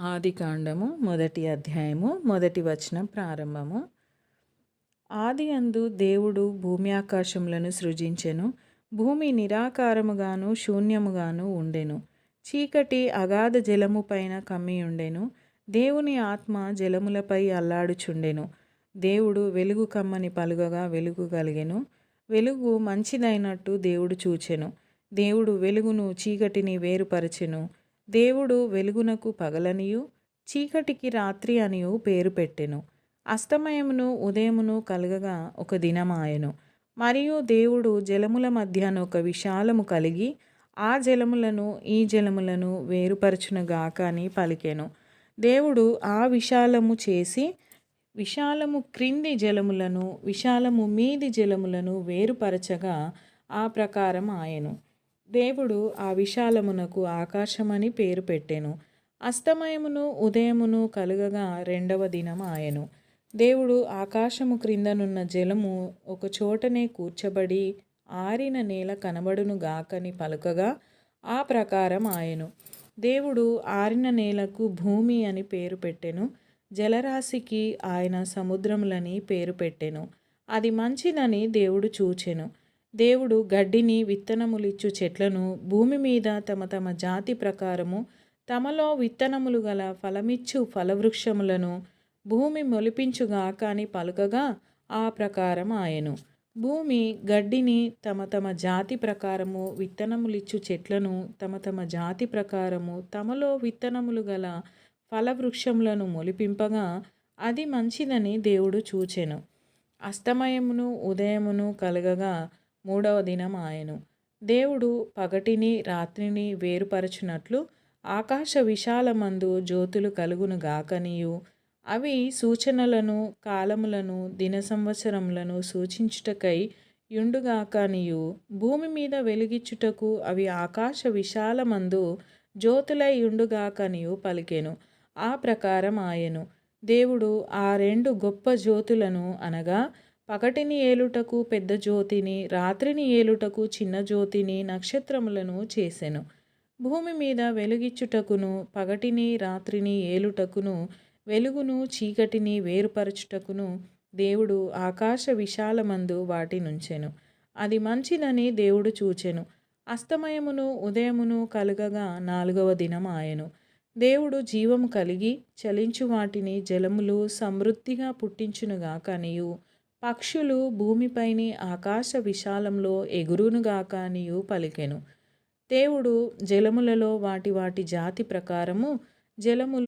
ఆదికాండము మొదటి అధ్యాయము మొదటి వచనం ప్రారంభము. ఆది అందు దేవుడు భూమి ఆకాశములను సృజించెను భూమి నిరాకారముగాను శూన్యముగాను ఉండెను. చీకటి అగాధ జలము పైన కమ్మి ఉండెను దేవుని ఆత్మ జలములపై అల్లాడుచుండెను. దేవుడు వెలుగు కమ్మని పలుగగా వెలుగు కలిగెను వెలుగు మంచిదైనట్టు దేవుడు చూచెను. దేవుడు వెలుగును చీకటిని వేరుపరచెను. దేవుడు వెలుగునకు పగలనియు చీకటికి రాత్రి అనియు పేరు పెట్టెను. అస్తమయమును ఉదయమును కలగగా ఒక దినమాయను. మరియు దేవుడు జలముల మధ్యన ఒక విశాలము కలిగి ఆ జలములను ఈ జలములను వేరుపరచునుగాక అని పలికెను. దేవుడు ఆ విశాలము చేసి విశాలము క్రింది జలములను విశాలము మీది జలములను వేరుపరచగా ఆ ప్రకారం ఆయను. దేవుడు ఆ విశాలమునకు ఆకాశమని పేరు పెట్టెను. అస్తమయమును ఉదయమును కలుగగా రెండవ దినం ఆయను. దేవుడు ఆకాశము క్రిందనున్న జలము ఒక చోటనే కూర్చబడి ఆరిన నేల కనబడును గాకని పలుకగా ఆ ప్రకారం ఆయను. దేవుడు ఆరిన నేలకు భూమి అని పేరు పెట్టెను. జలరాశికి ఆయన సముద్రములని పేరు పెట్టెను. అది మంచిదని దేవుడు చూచెను. దేవుడు గడ్డిని విత్తనములిచ్చు చెట్లను భూమి మీద తమ తమ జాతి ప్రకారము తమలో విత్తనములు గల ఫలమిచ్చు ఫలవృక్షములను భూమి మొలిపించుగాక అని పలుకగా ఆ ప్రకారం ఆయను. భూమి గడ్డిని తమ తమ జాతి ప్రకారము విత్తనములిచ్చు చెట్లను తమ తమ జాతి ప్రకారము తమలో విత్తనములు గల ఫలవృక్షములను మొలిపింపగా అది మంచిదని దేవుడు చూచెను. అస్తమయమును ఉదయమును కలగగా మూడవ దినం ఆయను. దేవుడు పగటిని రాత్రిని వేరుపరచునట్లు ఆకాశ విశాలమందు జ్యోతులు కలుగును గాకనియు. అవి సూచనలను కాలములను దిన సంవత్సరములను సూచించుటకై యుండుగాకనియు. భూమి మీద వెలిగిచ్చుటకు అవి ఆకాశ విశాలమందు జ్యోతులై యుండుగాకనియు పలికెను. ఆ ప్రకారం ఆయను. దేవుడు ఆ రెండు గొప్ప జ్యోతులను అనగా పగటిని ఏలుటకు పెద్ద జ్యోతిని రాత్రిని ఏలుటకు చిన్న జ్యోతిని నక్షత్రములను చేసెను. భూమి మీద వెలుగిచ్చుటకును పగటిని రాత్రిని ఏలుటకును వెలుగును చీకటిని వేరుపరచుటకును దేవుడు ఆకాశ విశాలమందు వాటి నుంచెను అది మంచిదని దేవుడు చూచెను. అస్తమయమును ఉదయమును కలుగగా నాలుగవ దినం ఆయను దేవుడు జీవము కలిగి చలించు వాటిని జలములు సమృద్ధిగా పుట్టించునుగా కనియు పక్షులు భూమిపైని ఆకాశ విశాలంలో ఎగురునుగాక అనియు పలికెను. దేవుడు జలములలో వాటి వాటి జాతి ప్రకారము జలములు